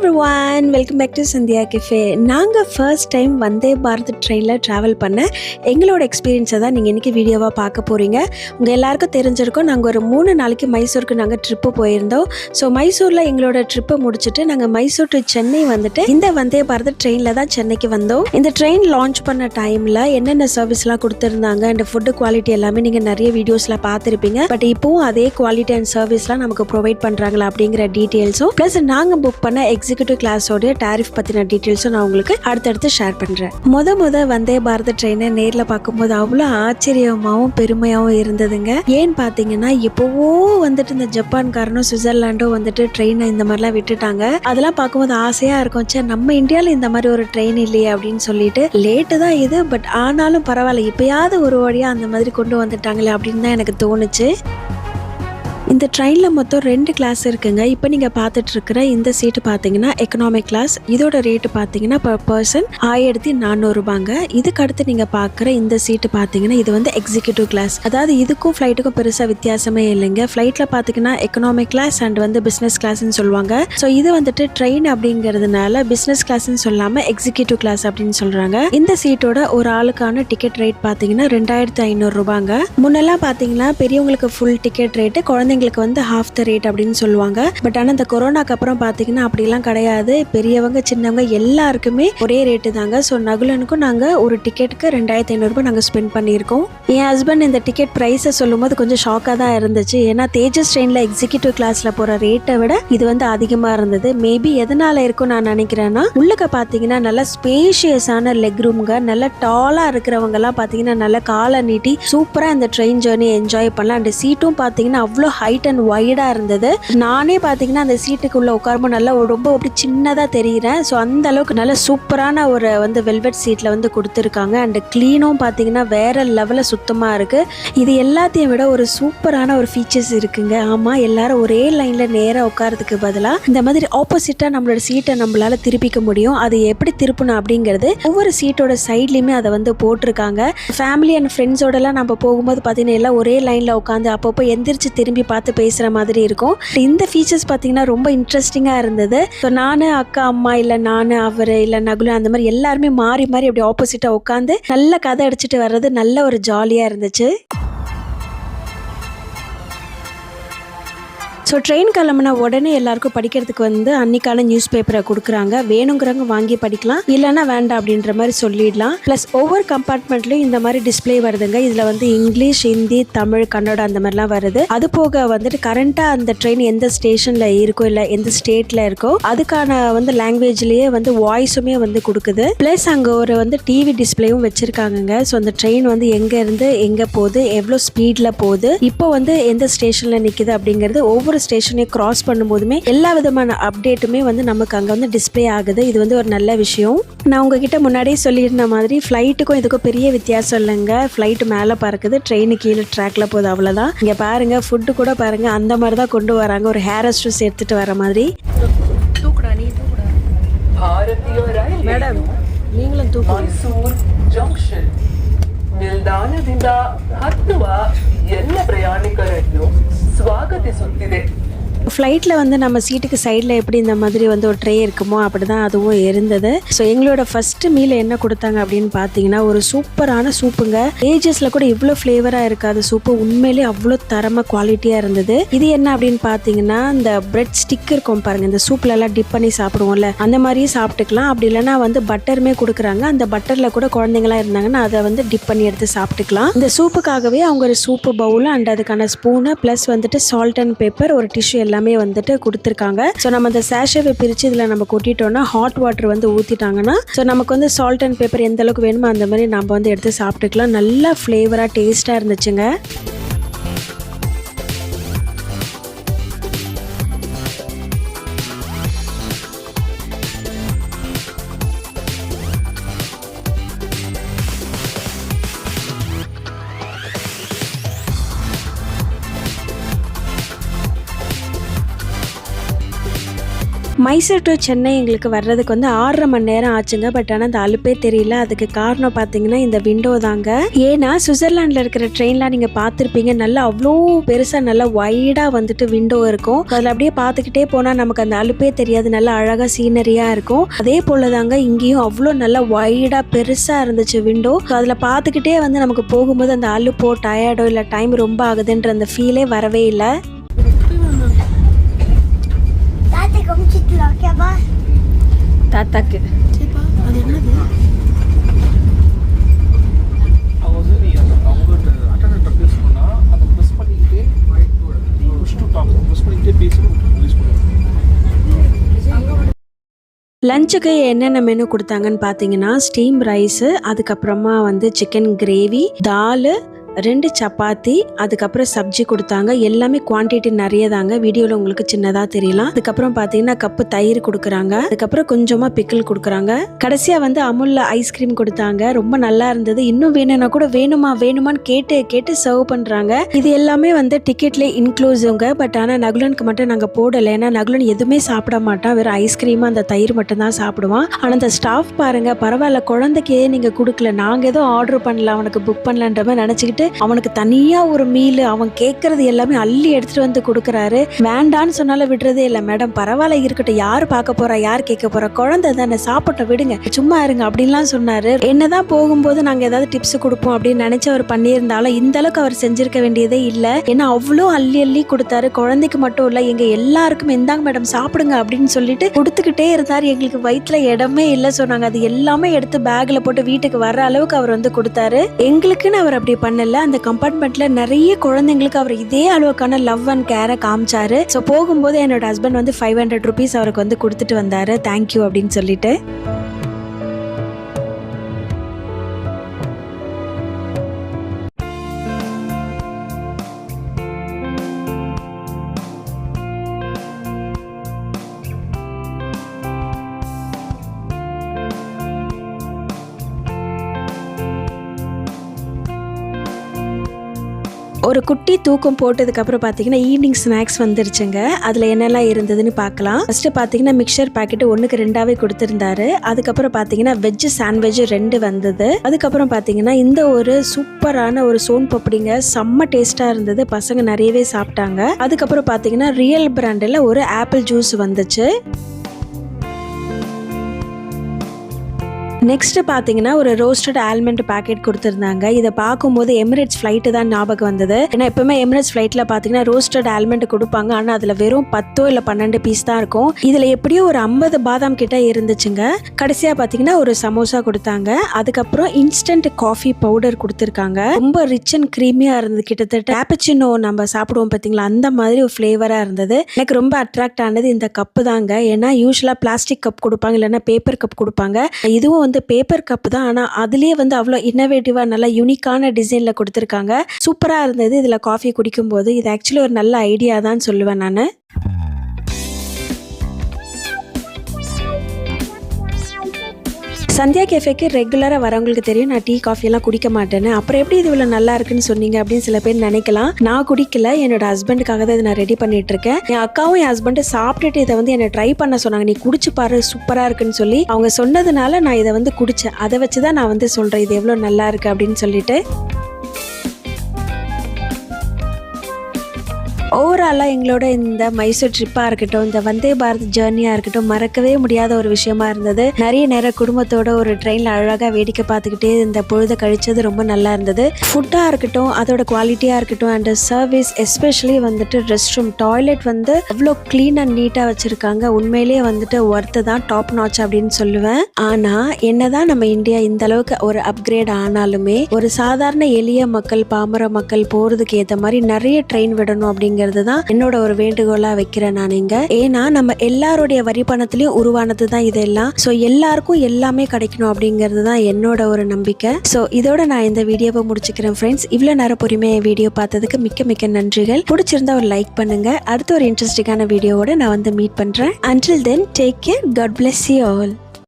Everyone welcome back to Sandhya cafe நாங்கள் first time Vande Bharat ட்ரெயினில் travel பண்ண எங்களோட எக்ஸ்பீரியன்ஸை தான் நீங்கள் இன்றைக்கி வீடியோவாக பார்க்க போகிறீங்க உங்கள் எல்லாருக்கும் தெரிஞ்சிருக்கும் நாங்கள் ஒரு மூணு நாளைக்கு மைசூருக்கு நாங்கள் ட்ரிப்பு போயிருந்தோம். ஸோ மைசூரில் எங்களோட ட்ரிப்பை முடிச்சுட்டு நாங்கள் மைசூர் டு சென்னை வந்துட்டு இந்த வந்தே பாரத் ட்ரெயினில் தான் சென்னைக்கு வந்தோம். இந்த ட்ரெயின் லான்ச் பண்ண டைமில் என்னென்ன சர்வீஸ்லாம் கொடுத்துருந்தாங்க அண்ட் ஃபுட்டு குவாலிட்டி எல்லாமே நீங்கள் நிறைய வீடியோஸில் பார்த்துருப்பீங்க. பட் இப்போவும் அதே குவாலிட்டி அண்ட் சர்வீஸ்லாம் நமக்கு ப்ரொவைட் பண்ணுறாங்களா அப்படிங்கிற டீட்டெயில்ஸும் ப்ளஸ் நாங்கள் புக் பண்ண எக்ஸ் எக்ஸிக்யூட்டிவ் கிளாஸோடைய டாரிஃப் பற்றின டீட்டெயில்ஸும் நான் உங்களுக்கு அடுத்தடுத்து ஷேர் பண்ணுறேன் முத முத வந்தே பாரத ட்ரெயினை நேரில் பார்க்கும்போது அவ்வளோ ஆச்சரியமாகவும் பெருமையாகவும் இருந்ததுங்க. ஏன்னு பார்த்தீங்கன்னா எப்போவோ வந்துட்டு இந்த ஜப்பான்காரனும் சுவிட்சர்லாண்டும் வந்துட்டு ட்ரெயினை இந்த மாதிரிலாம் விட்டுட்டாங்க. அதெல்லாம் பார்க்கும்போது ஆசையாக இருக்கும். சார் நம்ம இந்தியாவில் இந்த மாதிரி ஒரு ட்ரெயின் இல்லையே அப்படின்னு சொல்லிட்டு லேட்டு தான் இது பட் ஆனாலும் பரவாயில்ல. இப்பயாவது ஒரு வழியாக அந்த மாதிரி கொண்டு வந்துட்டாங்களே அப்படின்னு தான் எனக்கு தோணுச்சு. இந்த ட்ரெயினில் மொத்தம் ரெண்டு கிளாஸ் இருக்குங்க. இப்போ நீங்கள் பார்த்துட்ருக்குற இந்த சீட்டு பார்த்தீங்கன்னா எக்கனாமிக் கிளாஸ் இதோட ரேட்டு பார்த்தீங்கன்னா பர் பர்சன் ஆயிரத்தி நானூறுபாங்க இதுக்கு அடுத்து நீங்கள் பார்க்குற இந்த சீட்டு பார்த்தீங்கன்னா இது வந்து எக்ஸிக்யூட்டிவ் கிளாஸ் அதாவது இதுக்கும் ஃப்ளைட்டுக்கும் பெருசாக வித்தியாசமே இல்லைங்க. ஃப்ளைட்டில் பார்த்தீங்கன்னா எக்கனாமிக் கிளாஸ் அண்ட் வந்து பிஸ்னஸ் கிளாஸ்ன்னு சொல்லுவாங்க. ஸோ இது வந்துட்டு ட்ரெயின் அப்படிங்கிறதுனால பிஸ்னஸ் கிளாஸ்ன்னு சொல்லாமல் எக்ஸிக்யூட்டிவ் கிளாஸ் அப்படின்னு சொல்கிறாங்க இந்த சீட்டோட ஒரு ஆளுக்கான டிக்கெட் ரேட் பார்த்தீங்கன்னா ரெண்டாயிரத்தி ஐநூறுரூபாங்க முன்னெல்லாம் பார்த்தீங்கன்னா பெரியவங்களுக்கு ஃபுல் டிக்கெட் ரேட்டு குழந்தைங்க குழந்தைங்களுக்கு வந்து ஹாஃப் த ரேட் அப்படின்னு சொல்லுவாங்க. பட் ஆனால் இந்த கொரோனாக்கு அப்புறம் பார்த்தீங்கன்னா அப்படிலாம் கிடையாது. பெரியவங்க சின்னவங்க எல்லாருக்குமே ஒரே ரேட்டு தாங்க. ஸோ நகுலனுக்கும் நாங்கள் ஒரு டிக்கெட்டுக்கு ரெண்டாயிரத்தி ஐநூறுரூபா நாங்கள் ஸ்பெண்ட் பண்ணியிருக்கோம். என் ஹஸ்பண்ட் இந்த டிக்கெட் ப்ரைஸை சொல்லும்போது கொஞ்சம் ஷாக்காக தான் இருந்துச்சு. ஏன்னா தேஜஸ் ட்ரெயினில் எக்ஸிக்யூட்டிவ் கிளாஸில் போகிற ரேட்டை விட இது வந்து அதிகமாக இருந்தது. மேபி எதனால் இருக்கும் நான் நினைக்கிறேன்னா உள்ளுக்க பார்த்தீங்கன்னா நல்லா ஸ்பேஷியஸான லெக் ரூம்ங்க நல்ல டாலாக இருக்கிறவங்கலாம் பார்த்தீங்கன்னா நல்ல காலை நீட்டி சூப்பராக இந்த ட்ரெயின் ஜேர்னி என்ஜாய் பண்ணலாம். அண்ட் சீட்டும் பார்த்தீங்கன்னா அவ்வளோ ஹைட் அண்ட் ஒய்டாக இருந்தது. நானே பார்த்தீங்கன்னா அந்த சீட்டுக்குள்ளே உட்காரும்போது நல்லா ரொம்ப அப்படி சின்னதாக தெரிகிறேன் ஸோ அந்த அளவுக்கு நல்ல சூப்பரான ஒரு வந்து வெல்வெட் சீட்டில் வந்து கொடுத்துருக்காங்க. அண்ட் க்ளீனும் பார்த்தீங்கன்னா வேற லெவலில் சுத்தமாக இருக்குது இது எல்லாத்தையும் விட ஒரு சூப்பரான ஒரு ஃபீச்சர்ஸ் இருக்குங்க. ஆமாம் எல்லாரும் ஒரே லைனில் நேராக உட்காரதுக்கு பதிலாக இந்த மாதிரி ஆப்போசிட்டாக நம்மளோட சீட்டை நம்மளால் திருப்பிக்க முடியும். அது எப்படி திருப்பணும் அப்படிங்கிறது ஒவ்வொரு சீட்டோட சைட்லேயுமே அதை வந்து போட்டிருக்காங்க. ஃபேமிலி அண்ட் ஃப்ரெண்ட்ஸோடலாம் நம்ம போகும்போது பார்த்தீங்கன்னா எல்லாம் ஒரே லைனில் உட்காந்து அப்பப்போ எந்திரிச்சு திரும்பி பார்த்து பேசுகிற மாதிரி இருக்கும். இந்த ஃபீச்சர்ஸ் பார்த்தீங்கன்னா ரொம்ப இன்ட்ரெஸ்டிங்காக இருந்தது. ஸோ நான் அக்கா அம்மா இல்லை நான் அவர் இல்லை நகுலு அந்த மாதிரி எல்லாருமே மாறி மாறி அப்படி ஆப்போசிட்டாக உட்காந்து நல்ல கதை அடிச்சுட்டு வர்றது நல்ல ஒரு ஜாலியாக இருந்துச்சு. ஸோ ட்ரெயின் கிளம்புன உடனே எல்லாருக்கும் படிக்கிறதுக்கு வந்து அன்னைக்கான நியூஸ் பேப்பரை கொடுக்குறாங்க. வேணுங்கிறவங்க வாங்கி படிக்கலாம். இல்லைன்னா வேண்டாம் அப்படின்ற மாதிரி சொல்லிடலாம். ப்ளஸ் ஒவ்வொரு கம்பார்ட்மெண்ட்லையும் இந்த மாதிரி டிஸ்ப்ளே வருதுங்க. இதில் வந்து இங்கிலீஷ் ஹிந்தி தமிழ் கன்னடம் அந்த மாதிரிலாம் வருது. அது போக வந்துட்டு கரண்ட்டாக அந்த ட்ரெயின் எந்த ஸ்டேஷனில் இருக்கோ இல்லை எந்த ஸ்டேட்டில் இருக்கோ அதுக்கான வந்து லாங்குவேஜ்லேயே வந்து வாய்ஸுமே வந்து கொடுக்குது. ப்ளஸ் அங்கே ஒரு வந்து டிவி டிஸ்பிளேவும் வச்சுருக்காங்கங்க. ஸோ அந்த ட்ரெயின் வந்து எங்கேருந்து எங்கே போகுது எவ்வளோ ஸ்பீடில் போகுது இப்போ வந்து எந்த ஸ்டேஷனில் நிற்கிது அப்படிங்கிறது ஒவ்வொரு ஸ்டேஷனையும் கிராஸ் பண்ணும்போதுமே எல்லா விதமான அப்டேட்டுமே வந்து நமக்கு அங்கே வந்து டிஸ்ப்ளே ஆகுது இது வந்து ஒரு நல்ல விஷயம் நான் உங்ககிட்ட முன்னாடியே சொல்லியிருந்த மாதிரி ஃப்ளைட்டுக்கும் இதுக்கும் பெரிய வித்தியாசம் இல்லைங்க ஃப்ளைட் மேலே பறக்குது ட்ரெயின் கீழே ட்ராக்ல போகுது அவ்வளோதான் இங்கே பாருங்க ஃபுட்டு கூட பாருங்க அந்த மாதிரி தான் கொண்டு வராங்க ஒரு ஹேர் அஸ்ட்ரஸ் எடுத்துட்டு வர மாதிரி ಭಾರತೀಯ ರೈಲ್ವೆ மேடம் நீங்களும் தூக்கம் ಮೈಸೂರು ಜಂಕ್ಷನ್ ನಿಲ್ದಾಣದಿಂದ ಹತ್ತುವ ಎಲ್ಲ ಪ್ರಯಾಣಿಕರನ್ನು ಸ್ವಾಗತಿಸುತ್ತಿದೆ. ஃப்ளைட்டில் வந்து நம்ம சீட்டுக்கு சைடில் எப்படி இந்த மாதிரி வந்து ஒரு ட்ரே இருக்குமோ அப்படி தான் அதுவும் இருந்தது. ஸோ எங்களோட ஃபஸ்ட்டு மீல் என்ன கொடுத்தாங்க அப்படின்னு பார்த்தீங்கன்னா ஒரு சூப்பரான சூப்புங்க. ஏஜஸில் கூட இவ்வளோ ஃப்ளேவராக இருக்காது சூப்பு. உண்மையிலே அவ்வளோ தரமாக குவாலிட்டியாக இருந்தது. இது என்ன அப்படின்னு பார்த்தீங்கன்னா இந்த பிரெட் ஸ்டிக் இருக்கும் பாருங்க இந்த சூப்லெல்லாம் டிப் பண்ணி சாப்பிடுவோம்ல அந்த மாதிரியும் சாப்பிட்டுக்கலாம். அப்படி இல்லைனா வந்து பட்டருமே கொடுக்குறாங்க. அந்த பட்டரில் கூட குழந்தைங்களாம் இருந்தாங்கன்னா அதை வந்து டிப் பண்ணி எடுத்து சாப்பிட்டுக்கலாம். இந்த சூப்புக்காகவே அவங்க ஒரு சூப்பு பவுல் அண்ட் அதுக்கான ஸ்பூனு ப்ளஸ் வந்துட்டு சால்ட் அண்ட் பேப்பர் ஒரு டிஷ்யூ எல்லாம் எல்லாமே வந்துட்டு கொடுத்துருக்காங்க. ஸோ நம்ம அந்த சேஷவை பிரித்து இதில் நம்ம கொட்டிட்டோம்னா ஹாட் வாட்டர் வந்து ஊற்றிட்டாங்கன்னா ஸோ நமக்கு வந்து சால்ட் அண்ட் பேப்பர் எந்த அளவுக்கு வேணுமோ அந்த மாதிரி நம்ம வந்து எடுத்து சாப்பிட்டுக்கலாம். நல்லா ஃப்ளேவராக டேஸ்ட்டாக இருந்துச்சுங்க. மைசூர் டு சென்னை எங்களுக்கு வர்றதுக்கு வந்து ஆறரை மணி நேரம் ஆச்சுங்க. பட் ஆனால் அந்த அலுப்பே தெரியல. அதுக்கு காரணம் பார்த்தீங்கன்னா இந்த விண்டோ தாங்க. ஏன்னா சுவிட்சர்லாண்டில் இருக்கிற ட்ரெயின்லாம் நீங்கள் பார்த்துருப்பீங்க நல்லா அவ்வளோ பெருசாக நல்லா வைடாக வந்துட்டு விண்டோ இருக்கும். அதில் அப்படியே பார்த்துக்கிட்டே போனால் நமக்கு அந்த அலுப்பே தெரியாது. நல்லா அழகாக சீனரியாக இருக்கும். அதே போல் தாங்க இங்கேயும் அவ்வளோ நல்லா வைடாக பெருசாக இருந்துச்சு விண்டோ அதில் பார்த்துக்கிட்டே வந்து நமக்கு போகும்போது அந்த அலுப்போ டயர்டோ இல்லை டைம் ரொம்ப ஆகுதுன்ற அந்த ஃபீலே வரவே இல்லை தாத்தை குமிச்சிட்டு ஓகேவா தாத்தாக்கு அவங்க வந்து நீ அந்த அவங்ககிட்ட அட்டண்டர்கிட்ட பேசணும்னா அதை ப்ரெஸ் பண்ணிக்கிட்டே புஷ் டு டாக் ப்ரெஸ் பண்ணிக்கிட்டே பேசணும் யூஸ் பண்ணுவேன் லஞ்சுக்கு என்னென்ன மெனு கொடுத்தாங்கன்னு பார்த்தீங்கன்னா ஸ்டீம் ரைஸு அதுக்கப்புறமா வந்து சிக்கன் கிரேவி தால் ரெண்டு சப்பாத்தி அதுக்கப்புறம் சப்ஜி கொடுத்தாங்க. எல்லாமே குவான்டிட்டி நிறைய தாங்க வீடியோவில் உங்களுக்கு சின்னதாக தெரியலாம். அதுக்கப்புறம் பார்த்தீங்கன்னா கப்பு தயிர் கொடுக்குறாங்க. அதுக்கப்புறம் கொஞ்சமாக பிக்கிள் கொடுக்குறாங்க. கடைசியாக வந்து அமுல்ல ஐஸ்கிரீம் கொடுத்தாங்க. ரொம்ப நல்லா இருந்தது. இன்னும் வேணும்னா கூட வேணுமா வேணுமான்னு கேட்டு கேட்டு சர்வ் பண்ணுறாங்க இது எல்லாமே வந்து டிக்கெட்லேயே இன்க்ளூசிவ்ங்க பட் ஆனால் நகுலனுக்கு மட்டும் நாங்கள் போடலை. ஏன்னா நகுலன் எதுவுமே சாப்பிட மாட்டான். வெறும் ஐஸ்கிரீம் அந்த தயிர் மட்டும் தான் சாப்பிடுவான். ஆனால் அந்த ஸ்டாஃப் பாருங்கள் பரவாயில்ல. குழந்தைக்கே நீங்கள் கொடுக்கல. நாங்கள் எதுவும் ஆர்டர் பண்ணல. அவனுக்கு புக் பண்ணலன்ற மாதிரி நினச்சிக்கிட்டு அவனுக்கு தனியாக ஒரு மீல் அவன் கேட்கறது எல்லாமே அள்ளி எடுத்துட்டு வந்து கொடுக்குறாரு. வேண்டான்னு சொன்னாலும் விடுறதே இல்லை. மேடம் பரவாயில்ல இருக்கட்டும். யார் பார்க்க போறா யார் கேட்க போறா? குழந்தை தானே சாப்பிட்ட விடுங்க. சும்மா இருங்க அப்படின்லாம் சொன்னாரு. என்னதான் போகும்போது நாங்கள் ஏதாவது டிப்ஸ் கொடுப்போம் அப்படின்னு நினைச்சு அவர் பண்ணியிருந்தாலும் இந்த அளவுக்கு அவர் செஞ்சிருக்க வேண்டியதே இல்லை. ஏன்னா அவ்வளோ அள்ளி அள்ளி கொடுத்தாரு. குழந்தைக்கு மட்டும் இல்லை எங்க எல்லாருக்கும் எந்தாங்க மேடம் சாப்பிடுங்க அப்படின்னு சொல்லிட்டு கொடுத்துக்கிட்டே இருந்தார். எங்களுக்கு வயிற்றுல இடமே இல்லை சொன்னாங்க. அது எல்லாமே எடுத்து பேக்ல போட்டு வீட்டுக்கு வர அளவுக்கு அவர் வந்து கொடுத்தாரு. எங்களுக்குன்னு அவர் அப்படி பண்ணல. அந்த கம்பார்ட்மெண்ட்ல நிறைய குழந்தைங்களுக்கு அவர் இதே அளவுக்கான லவ் அண்ட் கேரை காமிச்சாரு. ஸோ போகும்போது என்னோட ஹஸ்பண்ட் வந்து ஃபைவ் ஹண்ட்ரட் ருபீஸ் அவருக்கு வந்து கொடுத்துட்டு வந்தாரு. தேங்க்யூ அப்படின்னு சொல்லிட்டு. ஒரு குட்டி தூக்கம் போட்டதுக்கு அப்புறம் பார்த்தீங்கன்னா ஈவினிங் ஸ்நாக்ஸ் வந்துருச்சுங்க. அதில் என்னெல்லாம் இருந்ததுன்னு பார்க்கலாம் ஃபர்ஸ்ட் பார்த்தீங்கன்னா மிக்சர் பாக்கெட் ஒன்றுக்கு ரெண்டாவே கொடுத்துருந்தாரு. அதுக்கப்புறம் பார்த்தீங்கன்னா வெஜ்ஜு சாண்ட்விஜ் ரெண்டு வந்தது. அதுக்கப்புறம் பார்த்தீங்கன்னா இந்த ஒரு சூப்பரான ஒரு சோன் பப்படிங்க செம்ம டேஸ்ட்டாக இருந்தது. பசங்க நிறையவே சாப்பிட்டாங்க. அதுக்கப்புறம் பார்த்தீங்கன்னா ரியல் பிராண்டில் ஒரு ஆப்பிள் ஜூஸ் வந்துச்சு. நெக்ஸ்ட் பார்த்தீங்கன்னா ஒரு ரோஸ்டட் ஆல்மண்ட் பாக்கெட் கொடுத்துருந்தாங்க. இதை பார்க்கும்போது எமிரேட்ஸ் ஃப்ளைட்டு தான் ஞாபகம் வந்தது. ஏன்னா எப்பவுமே எமிரேட்ஸ் ஃப்ளைட்டில் பார்த்தீங்கன்னா ரோஸ்டட் ஆல்மண்ட் கொடுப்பாங்க. ஆனால் அதில் வெறும் பத்தோ இல்லை பன்னெண்டு பீஸ் தான் இருக்கும். இதில் எப்படியோ ஒரு ஐம்பது பாதாம் கிட்ட இருந்துச்சுங்க. கடைசியாக பார்த்தீங்கன்னா ஒரு சமோசா கொடுத்தாங்க. அதுக்கப்புறம் இன்ஸ்டன்ட் காஃபி பவுடர் கொடுத்துருக்காங்க. ரொம்ப ரிச் அண்ட் க்ரீமியாக இருந்தது. கிட்டத்தட்ட ஆப்பச்சினோ நம்ம சாப்பிடுவோம் பார்த்தீங்களா அந்த மாதிரி ஒரு ஃப்ளேவராக இருந்தது. எனக்கு ரொம்ப அட்ராக்ட் ஆனது இந்த கப்பு தாங்க. ஏன்னா யூஸ்வலாக பிளாஸ்டிக் கப் கொடுப்பாங்க இல்லைன்னா பேப்பர் கப் கொடுப்பாங்க. இதுவும் வந்து பேப்பர் கப் தான். ஆனால் அதுலேயே வந்து அவ்வளோ இன்னோவேட்டிவாக நல்லா யூனிக்கான டிசைனில் கொடுத்துருக்காங்க. சூப்பராக இருந்தது. இதில் காஃபி குடிக்கும்போது. இது ஆக்சுவலி ஒரு நல்ல ஐடியா தான் சொல்லுவேன் நான். சந்தியா கேஃபேக்கு ரெகுலராக வரவங்களுக்கு தெரியும். நான் டீ காஃபி எல்லாம் குடிக்க மாட்டேன்னு. அப்புறம் எப்படி இது இவ்வளோ நல்லா இருக்குன்னு சொன்னீங்க அப்படின்னு சில பேர் நினைக்கலாம். நான் குடிக்கல. என்னோட ஹஸ்பண்டுக்காக தான் இதை நான் ரெடி பண்ணிட்டு இருக்கேன். என் அக்காவும் என் ஹஸ்பண்டு சாப்பிட்டுட்டு இதை வந்து என்னை ட்ரை பண்ண சொன்னாங்க. நீ குடிச்சு பாரு சூப்பராக இருக்குன்னு சொல்லி. அவங்க சொன்னதுனால நான் இதை வந்து குடிச்சேன். அதை வச்சு தான் நான் வந்து சொல்கிறேன் இது எவ்வளோ நல்லா இருக்கு அப்படின்னு சொல்லிட்டு. ஓவராலாக எங்களோட இந்த மைசூர் ட்ரிப்பாக இருக்கட்டும் இந்த வந்தே பாரத் ஜேர்னியாக இருக்கட்டும் மறக்கவே முடியாத ஒரு விஷயமா இருந்தது. நிறைய நேரம் குடும்பத்தோட ஒரு ட்ரெயினில் அழகாக வேடிக்கை பார்த்துக்கிட்டே இந்த பொழுதை கழிச்சது ரொம்ப நல்லா இருந்தது. ஃபுட்டாக இருக்கட்டும் அதோட குவாலிட்டியாக இருக்கட்டும் அண்ட் சர்வீஸ் எஸ்பெஷலி வந்துட்டு ரெஸ்ட் ரூம் டாய்லெட் வந்து அவ்வளோ க்ளீன் அண்ட் நீட்டாக வச்சுருக்காங்க. உண்மையிலேயே வந்துட்டு ஒர்த்து தான் டாப் நாச் அப்படின்னு சொல்லுவேன். ஆனால் என்னதான் நம்ம இந்தியா இந்த அளவுக்கு ஒரு அப்கிரேட் ஆனாலுமே ஒரு சாதாரண எளிய மக்கள் பாமர மக்கள் போகிறதுக்கு ஏற்ற மாதிரி நிறைய ட்ரெயின் விடணும் அப்படிங்கிறது தான் என்னோட ஒரு வேண்டுகோளாக வைக்கிறேன் நான் இங்க. ஏன்னா நம்ம எல்லாருடைய வரி பணத்திலையும் உருவானது தான் இதெல்லாம். ஸோ எல்லாருக்கும் எல்லாமே கிடைக்கணும் அப்படிங்கிறது தான் என்னோட ஒரு நம்பிக்கை. ஸோ இதோட நான் இந்த வீடியோவை முடிச்சுக்கிறேன் ஃப்ரெண்ட்ஸ் இவ்வளோ நேரம் பொறுமையாக வீடியோ பார்த்ததுக்கு மிக்க மிக்க நன்றிகள். பிடிச்சிருந்தா ஒரு லைக் பண்ணுங்க. அடுத்த ஒரு இன்ட்ரெஸ்டிங்கான வீடியோவோட நான் வந்து மீட் பண்ணுறேன் until then take care God bless you all